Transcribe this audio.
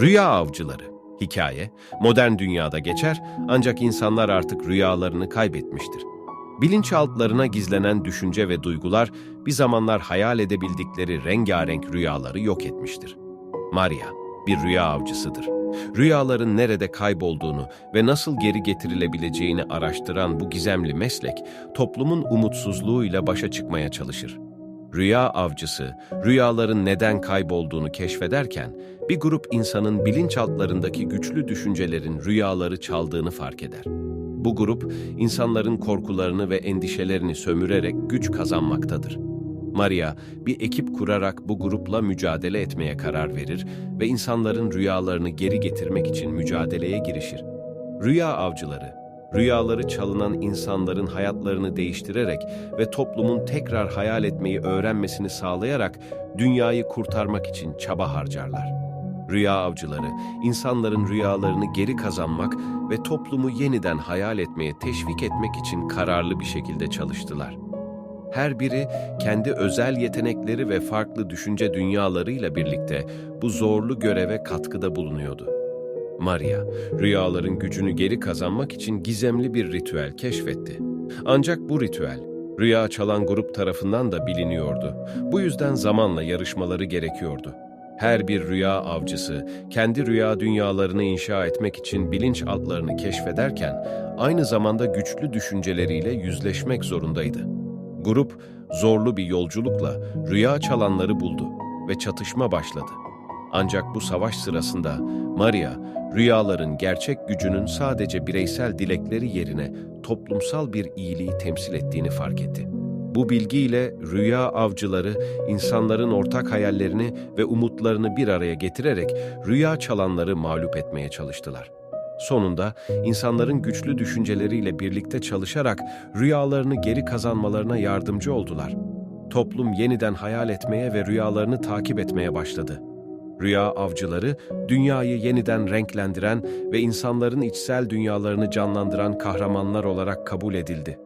Rüya avcıları. Hikaye, modern dünyada geçer ancak insanlar artık rüyalarını kaybetmiştir. Bilinçaltlarına gizlenen düşünce ve duygular bir zamanlar hayal edebildikleri rengarenk rüyaları yok etmiştir. Maria, bir rüya avcısıdır. Rüyaların nerede kaybolduğunu ve nasıl geri getirilebileceğini araştıran bu gizemli meslek, toplumun umutsuzluğuyla başa çıkmaya çalışır. Rüya avcısı, rüyaların neden kaybolduğunu keşfederken, bir grup insanın bilinçaltlarındaki güçlü düşüncelerin rüyaları çaldığını fark eder. Bu grup, insanların korkularını ve endişelerini sömürerek güç kazanmaktadır. Maria, bir ekip kurarak bu grupla mücadele etmeye karar verir ve insanların rüyalarını geri getirmek için mücadeleye girişir. Rüya avcıları, rüyaları çalınan insanların hayatlarını değiştirerek ve toplumun tekrar hayal etmeyi öğrenmesini sağlayarak dünyayı kurtarmak için çaba harcarlar. Rüya avcıları, insanların rüyalarını geri kazanmak ve toplumu yeniden hayal etmeye teşvik etmek için kararlı bir şekilde çalıştılar. Her biri kendi özel yetenekleri ve farklı düşünce dünyalarıyla birlikte bu zorlu göreve katkıda bulunuyordu. Maria, rüyaların gücünü geri kazanmak için gizemli bir ritüel keşfetti. Ancak bu ritüel, rüya çalan grup tarafından da biliniyordu. Bu yüzden zamanla yarışmaları gerekiyordu. Her bir rüya avcısı, kendi rüya dünyalarını inşa etmek için bilinçaltlarını keşfederken, aynı zamanda güçlü düşünceleriyle yüzleşmek zorundaydı. Grup, zorlu bir yolculukla rüya çalanları buldu ve çatışma başladı. Ancak bu savaş sırasında Maria, rüyaların gerçek gücünün sadece bireysel dilekleri yerine toplumsal bir iyiliği temsil ettiğini fark etti. Bu bilgiyle rüya avcıları insanların ortak hayallerini ve umutlarını bir araya getirerek rüya çalanları mağlup etmeye çalıştılar. Sonunda insanların güçlü düşünceleriyle birlikte çalışarak rüyalarını geri kazanmalarına yardımcı oldular. Toplum yeniden hayal etmeye ve rüyalarını takip etmeye başladı. Rüya avcıları, dünyayı yeniden renklendiren ve insanların içsel dünyalarını canlandıran kahramanlar olarak kabul edildi.